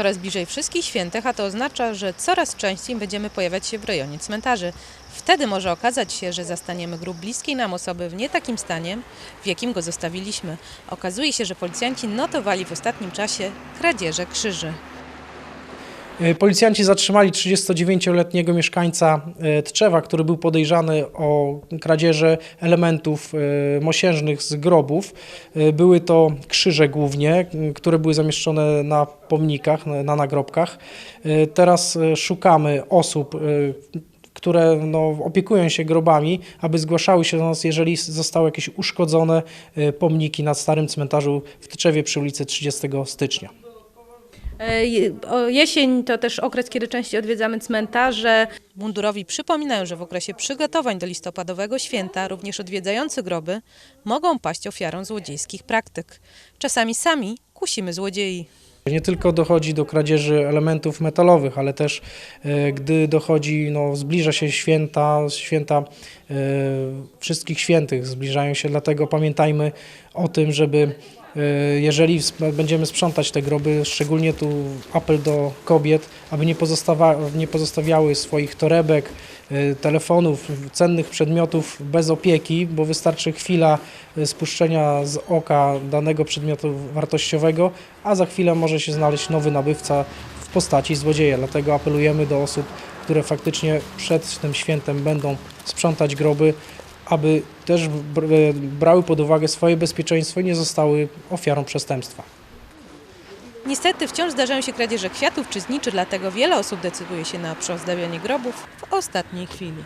Coraz bliżej wszystkich świętych, a to oznacza, że coraz częściej będziemy pojawiać się w rejonie cmentarzy. Wtedy może okazać się, że zastaniemy grób bliskiej nam osoby w nie takim stanie, w jakim go zostawiliśmy. Okazuje się, że policjanci notowali w ostatnim czasie kradzieże krzyży. E, Policjanci zatrzymali 39-letniego mieszkańca e, Tczewa, który był podejrzany o kradzieże elementów e, mosiężnych z grobów. Były to krzyże głównie, które były zamieszczone na pomnikach, na na nagrobkach. Teraz szukamy osób, które no, opiekują się grobami, aby zgłaszały się do nas, jeżeli zostały jakieś uszkodzone pomniki na starym cmentarzu w Tczewie przy ulicy 30 stycznia. E, Jesień to też okres, kiedy częściej odwiedzamy cmentarze. Mundurowi przypominają, że w okresie przygotowań do listopadowego święta również odwiedzający groby mogą paść ofiarą złodziejskich praktyk. Czasami sami kusimy złodziei. Nie tylko dochodzi do kradzieży elementów metalowych, ale też e, gdy dochodzi, no, zbliża się święta, święta e, wszystkich świętych zbliżają się, dlatego pamiętajmy o tym, żeby jeżeli sp- będziemy sprzątać te groby, szczególnie tu apel do kobiet, aby nie, nie pozostawiały swoich torebek, e, telefonów, cennych przedmiotów bez opieki, bo wystarczy chwila e, spuszczenia z oka danego przedmiotu wartościowego, a za chwilę może się znaleźć nowy nabywca w postaci złodzieja. Dlatego apelujemy do osób, które faktycznie przed tym świętem będą sprzątać groby, aby też e, brały pod uwagę swoje bezpieczeństwo i nie zostały ofiarą przestępstwa. Niestety wciąż zdarzają się kradzieże kwiatów czy zniczy, dlatego wiele osób decyduje się na przyozdabianie grobów w ostatniej chwili.